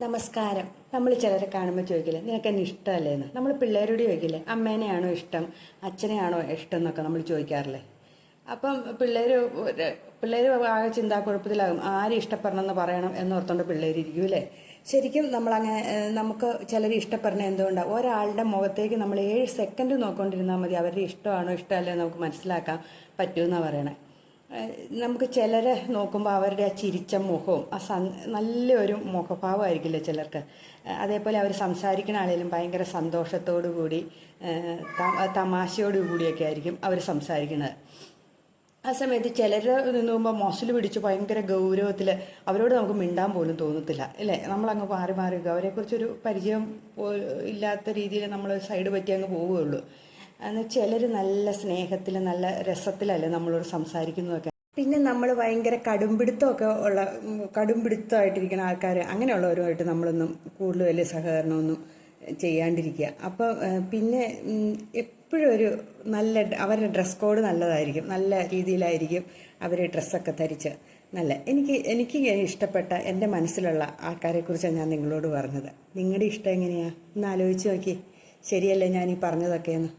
നമസ്കാരം. നമ്മൾ ചിലരെ കാണുമ്പോൾ ചോദിക്കില്ലേ നിനക്ക് എന്നെ ഇഷ്ടമല്ലേന്ന്? നമ്മൾ പിള്ളേരോട് ചോദിക്കില്ലേ അമ്മേനെയാണോ ഇഷ്ടം? അച്ഛനെയാണോ ഇഷ്ടം? എന്നൊക്കെ നമ്മൾ ചോദിക്കാറില്ലേ. അപ്പം പിള്ളേർ പിള്ളേർ ആകെ ചിന്താക്കുഴപ്പത്തിലാകും ആരും ഇഷ്ടപ്പെടണമെന്ന് പറയണം? എന്നോർത്തോണ്ട് പിള്ളേർ ഇരിക്കും അല്ലേ? ശരിക്കും നമ്മളങ്ങനെ നമുക്ക് ചിലർ ഇഷ്ടപ്പെടണ എന്തുകൊണ്ടാണ് ഒരാളുടെ മുഖത്തേക്ക് നമ്മൾ ഏഴ് സെക്കൻഡ് നോക്കൊണ്ടിരുന്നാൽ മതി അവരുടെ ഇഷ്ടമാണോ ഇഷ്ടമല്ലേ നമുക്ക് മനസ്സിലാക്കാൻ പറ്റുമെന്നാണ് പറയണേ. നമുക്ക് ചിലരെ നോക്കുമ്പോൾ അവരുടെ ആ ചിരിച്ച മുഖവും ആ സൻ നല്ലൊരു മുഖഭാവമായിരിക്കില്ലേ ചിലർക്ക്? അതേപോലെ അവർ സംസാരിക്കുന്ന ആളേലും ഭയങ്കര സന്തോഷത്തോടു കൂടി തമാശയോടു കൂടിയൊക്കെ ആയിരിക്കും അവർ സംസാരിക്കുന്നത്. ആ സമയത്ത് ചിലർ നിന്ന് പോകുമ്പോൾ മൊസൽ പിടിച്ച് ഭയങ്കര ഗൗരവത്തിൽ അവരോട് നമുക്ക് മിണ്ടാൻ പോലും തോന്നത്തില്ല അല്ലേ? നമ്മളങ്ങ് മാറി മാറി. അവരെക്കുറിച്ചൊരു പരിചയം ഇല്ലാത്ത രീതിയിൽ നമ്മൾ സൈഡ് പറ്റി അങ്ങ് പോവുകയുള്ളൂ. എന്നാൽ ചിലർ നല്ല സ്നേഹത്തിൽ നല്ല രസത്തിലല്ലേ നമ്മളോട് സംസാരിക്കുന്നതൊക്കെ. പിന്നെ നമ്മൾ ഭയങ്കര കടുംപിടുത്തമൊക്കെ ഉള്ള കടുംപിടുത്തമായിട്ടിരിക്കുന്ന ആൾക്കാർ അങ്ങനെയുള്ളവരുമായിട്ട് നമ്മളൊന്നും കൂടുതൽ വലിയ സഹകരണമൊന്നും ചെയ്യാണ്ടിരിക്കുക. അപ്പോൾ പിന്നെ എപ്പോഴും ഒരു നല്ല അവരുടെ ഡ്രസ് കോഡ് നല്ലതായിരിക്കും. നല്ല രീതിയിലായിരിക്കും അവർ ഡ്രസ്സൊക്കെ ധരിച്ച്. നല്ല എനിക്ക് എനിക്ക് ഇഷ്ടപ്പെട്ട എന്റെ മനസ്സിലുള്ള ആൾക്കാരെക്കുറിച്ചാണ് ഞാൻ നിങ്ങളോട് പറഞ്ഞത്. നിങ്ങളുടെ ഇഷ്ടം എങ്ങനെയാണ് ഒന്ന് ആലോചിച്ച് നോക്കി. ശരിയല്ലേ ഞാൻ ഈ പറഞ്ഞതൊക്കെയെന്ന്?